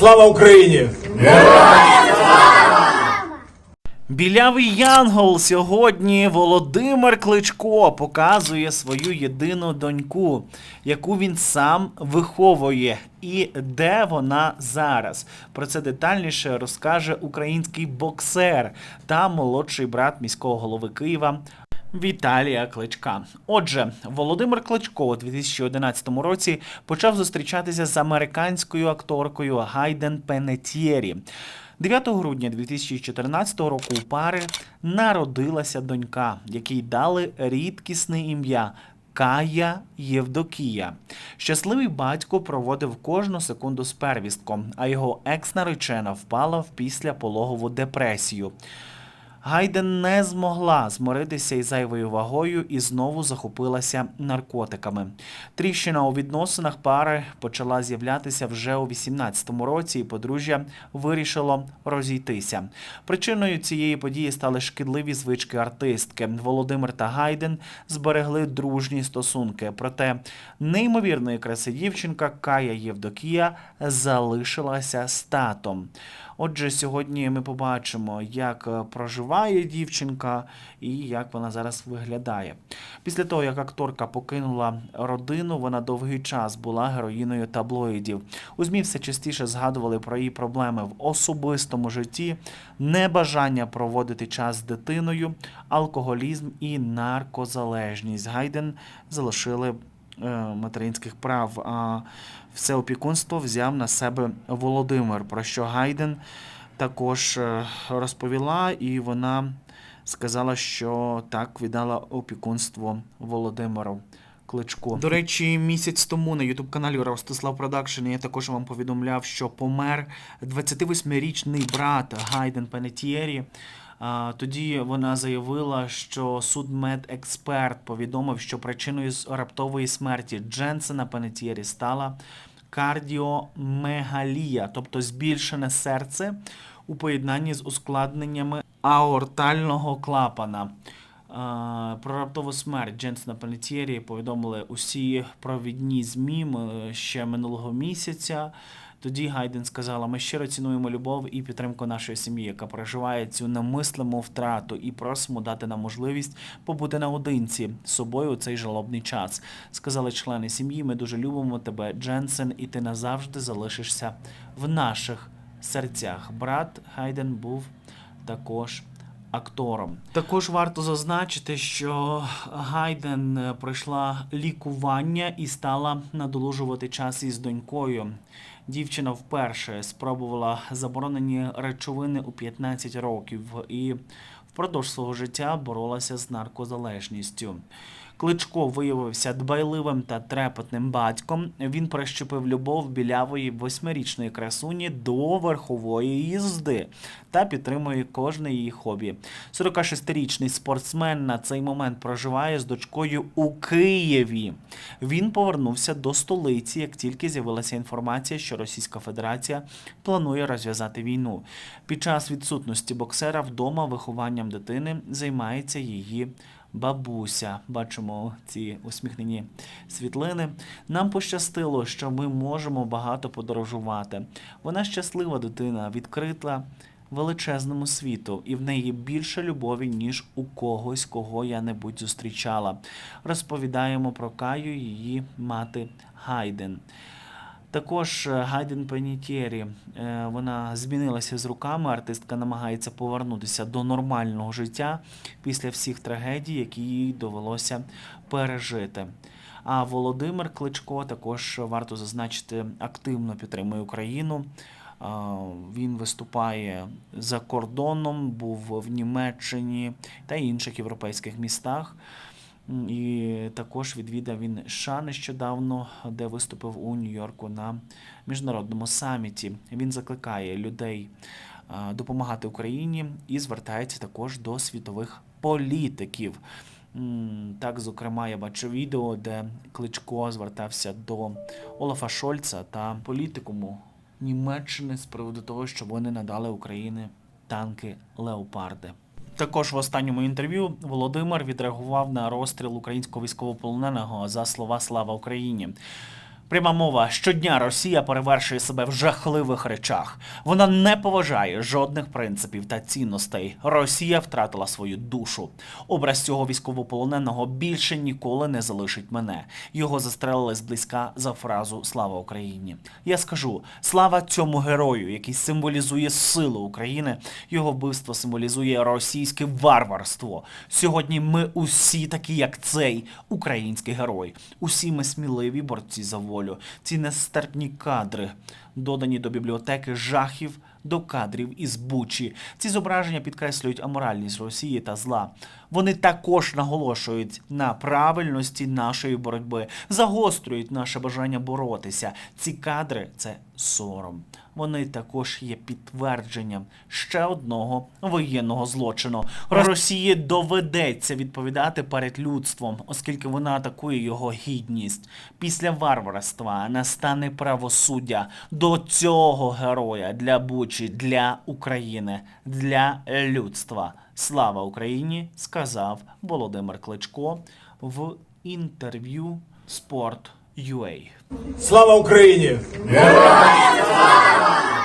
Слава Україні! Білявий Янгол сьогодні Володимир Кличко показує свою єдину доньку, яку він сам виховує. І де вона зараз? Про це детальніше розкаже український боксер та молодший брат міського голови Києва. Віталія Кличка. Отже, Володимир Кличко у 2011 році почав зустрічатися з американською акторкою Гайден Пенетєрі. 9 грудня 2014 року у пари народилася донька, якій дали рідкісне ім'я Кая Євдокія. Щасливий батько проводив кожну секунду з первістком, а його екс-наречена впала в післяпологову депресію. Гайден не змогла змиритися із зайвою вагою і знову захопилася наркотиками. Тріщина у відносинах пари почала з'являтися вже у 18-му році, і подружжя вирішило розійтися. Причиною цієї події стали шкідливі звички артистки. Володимир та Гайден зберегли дружні стосунки. Проте неймовірної краси дівчинка Кая Євдокія залишилася з татом. Отже, сьогодні ми побачимо, як е, проживає дівчинка і як вона зараз виглядає. Після того, як акторка покинула родину, вона довгий час була героїною таблоїдів. У ЗМІ все частіше згадували про її проблеми в особистому житті, небажання проводити час з дитиною, алкоголізм і наркозалежність. Гайден залишили материнських прав. А все опікунство взяв на себе Володимир, про що Гайден також е, розповіла, і вона сказала, що так віддала опікунство Володимиру. Кличку. До речі, місяць тому на ютуб-каналі Ростислав Продакшн я також вам повідомляв, що помер 28-річний брат Гайден Пенетієрі. Тоді вона заявила, що судмедексперт повідомив, що причиною раптової смерті Дженсена Пенетієрі стала кардіомегалія, тобто збільшене серце у поєднанні з ускладненнями аортального клапана. Про раптову смерть Дженсена Пенетієрі повідомили усі провідні ЗМІ ще минулого місяця. Тоді Гайден сказала: ми щиро цінуємо любов і підтримку нашої сім'ї, яка переживає цю немислиму втрату, і просимо дати нам можливість побути наодинці з собою у цей жалобний час. Сказали члени сім'ї. Ми дуже любимо тебе, Дженсен, і ти назавжди залишишся в наших серцях. Брат Гайден був також актором. Також варто зазначити, що Гайден е, пройшла лікування і стала надолужувати час із донькою. Дівчина вперше спробувала заборонені речовини у 15 років і впродовж свого життя боролася з наркозалежністю. Кличко виявився дбайливим та трепетним батьком. Він прищепив любов білявої восьмирічної красуні до верхової їзди та підтримує кожне її хобі. 46-річний спортсмен на цей момент проживає з дочкою у Києві. Він повернувся до столиці, як тільки з'явилася інформація, що Російська Федерація планує розв'язати війну. Під час відсутності боксера вдома вихованням дитини займається її бабуся. Бачимо ці усміхнені світлини. Нам пощастило, що ми можемо багато подорожувати. Вона щаслива дитина, відкрита величезному світу, і в неї більше любові, ніж у когось, кого я небудь зустрічала. Розповідаємо про Каю, її мати Гайден. Також е, Гайден Пенітєрі, е, вона змінилася з руками. Артистка намагається повернутися до нормального життя після всіх трагедій, які їй довелося пережити. А Володимир Кличко також варто зазначити активно підтримує Україну. Він виступає за кордоном, був в Німеччині та інших європейських містах. І також відвідав він США нещодавно, де виступив у Нью-Йорку на міжнародному саміті. Він закликає людей допомагати Україні і звертається також до світових політиків. Так, зокрема, я бачив відео, де Кличко звертався до Олафа Шольца та політикуму Німеччини з приводу того, щоб вони надали Україні танки Леопарди. Також в останньому інтерв'ю Володимир відреагував на розстріл українського військовополоненого за слова Слава Україні. Пряма мова щодня Росія перевершує себе в жахливих речах. Вона не поважає жодних принципів та цінностей. Росія втратила свою душу. Образ цього військовополоненого більше ніколи не залишить мене. Його застрелили зблизька за фразу Слава Україні. Я скажу слава цьому герою, який символізує силу України. Його вбивство символізує російське варварство. Сьогодні ми усі такі, як цей український герой. Усі ми сміливі борці за волю. Ці нестерпні кадри, додані до бібліотеки жахів до кадрів із Бучі. Ці зображення підкреслюють аморальність Росії та зла. Вони також наголошують на правильності нашої боротьби, загострюють наше бажання боротися. Ці кадри це сором. Вони також є підтвердженням ще одного воєнного злочину. Росії доведеться відповідати перед людством, оскільки вона атакує його гідність. Після варварства настане правосуддя до цього героя для Бучі, для України, для людства. Слава Україні! сказав Володимир Кличко в інтерв'ю Sport.ua. Слава Україні! Героям слава!